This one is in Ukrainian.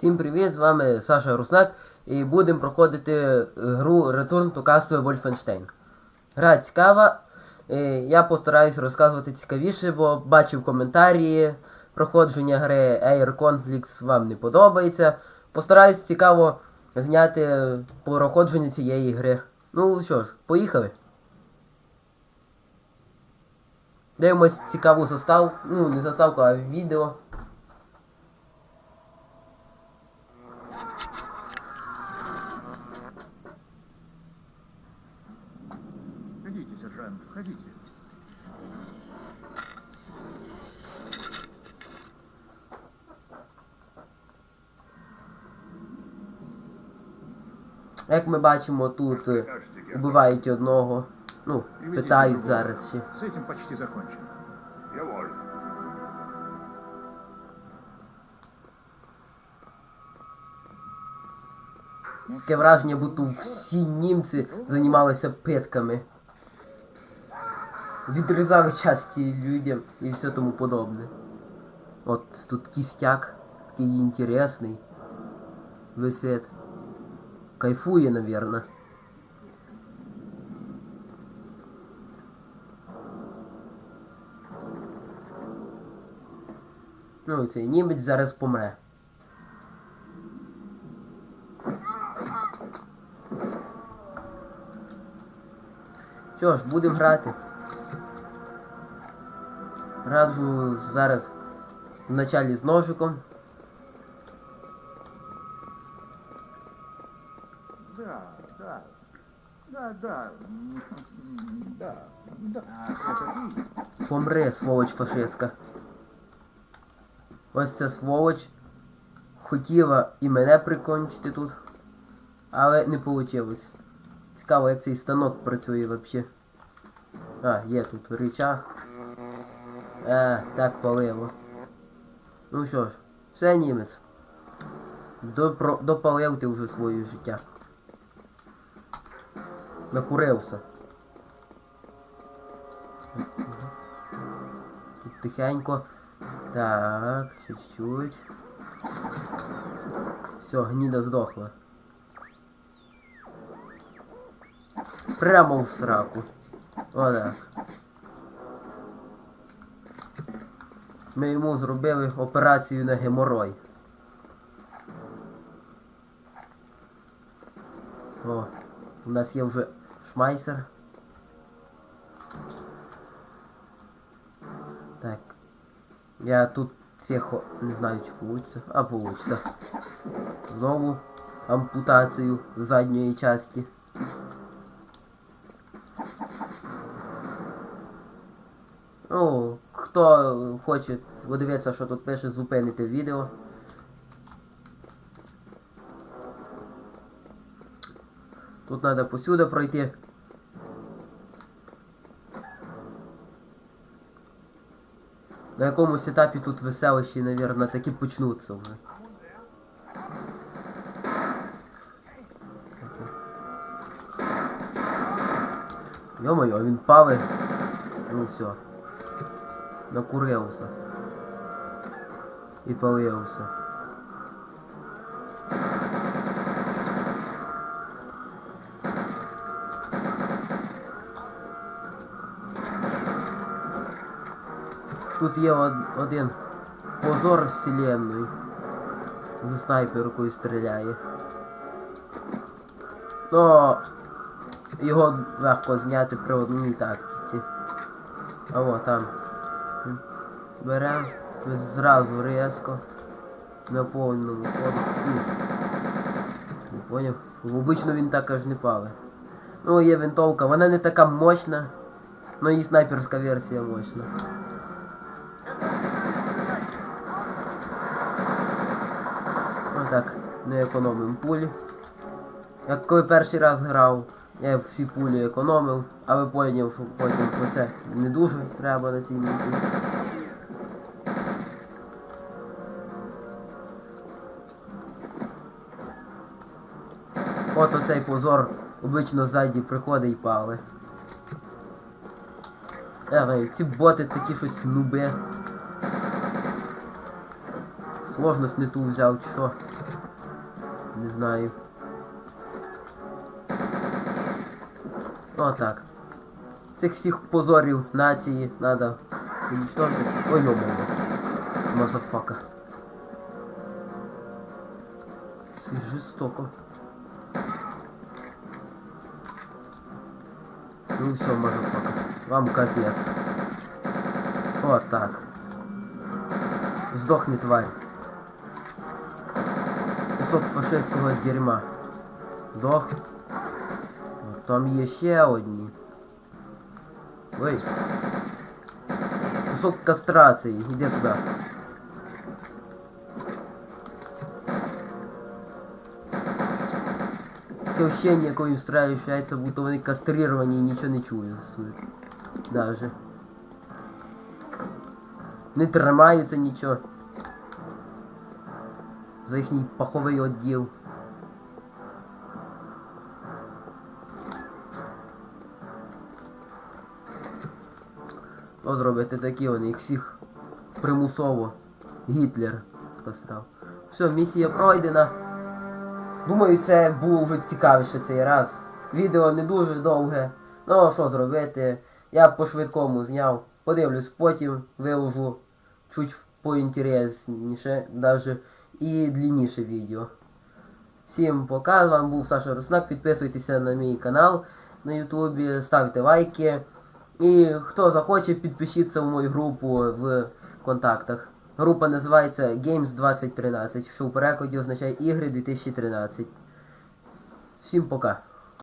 Всім привіт, з вами Саша Руснак і будемо проходити гру Return to Castle Wolfenstein. Гра цікава. е, Я постараюсь розказувати цікавіше, бо бачив коментарі проходження гри Air Conflicts вам не подобається. Постараюсь цікаво зняти проходження цієї гри. Ну що ж, поїхали. Дивимось цікаву заставку, ну не заставку, а відео. Як ми бачимо, тут е, убивають одного. Ну, питають зараз ще. С этим почти закончено. Таке враження, будто всі німці займалися питками. Відрізали часті людям і все тому подобне. От тут кістяк, такий інтересний. Висить. Кайфує, навірно. Ну, цей німець зараз помре. Що ж, будемо грати. Раджу зараз вначалі з ножиком. Да, да. Да, да. м, м, Да, да. Это ты. Помре, сволоч фашистська. Ось ця сволоч хотіла і мене прикончити тут, але не вийшло. Цікаво, як цей станок працює взагалі. А, є тут рычаг. Е, так палило. Ну що ж, все німець. Допро... Допалив ти вже своє життя. Накурився. Тут тихенько. Так, чуть-чуть. Все, гніда здохла. Прямо в сраку. Отак. Ми йому зробили операцію на геморой. О, у нас є вже шмайсер. Так. Я тут тихо не знаю чи получится. А получится. Знову ампутацію задньої часті. Ну, хто хоче подивитися, що тут пише, зупините відео. Тут треба посюди пройти. На якомусь етапі тут веселощі, навірно, таки почнуться вже. Йо-моє, він пали. Ну все. Накурився. І палився. Тут є один позор вселенної. За снайперкою стріляє. Но його легко зняти при одній тактиці. А от там. Берем зразу різко. На повному ходу. І. Не поняв? Обично він так аж не пале. Ну, є винтовка, вона не така мощна. Ну і снайперська версія мощна. Отак, не економимо пулі. Як коли перший раз грав, я всі пулі економив, але поняв, що потім що це не дуже треба на цій місії. От оцей позор обично ззаді приходить і пали. Знаю, ці боти такі щось нуби. Сложність не ту взяв, чи що. Не знаю. Отак. Цих всіх позорів нації надо уничтожити. Ой, йому. Мазафака. Це жорстоко. Ну все, мазафака. Вам капець. Вот так. Здохни, тварь. Кусок фашистського дерьма. Дох. От Там є ще одні. Ой. Кусок кастрації. Іди сюди. Таке ощущение, коли їм будто вони кастрировані і нічого не чують. Даже. Не тримаються нічого. За їхній паховий відділ. Що зробити такі вони, їх всіх примусово. Гітлер скастрав. Все, місія пройдена. Думаю, це було вже цікавіше цей раз. Відео не дуже довге. Ну а що зробити? Я по швидкому зняв. Подивлюсь, потім виложу чуть поінтересніше, даже і длинніше відео. Всім пока, з вами був Саша Руснак. Підписуйтеся на мій канал на Ютубі, ставте лайки. І хто захоче, підпишіться в мою групу в контактах. Група називається Games 2013, що в перекладі означає ігри 2013. Всім пока.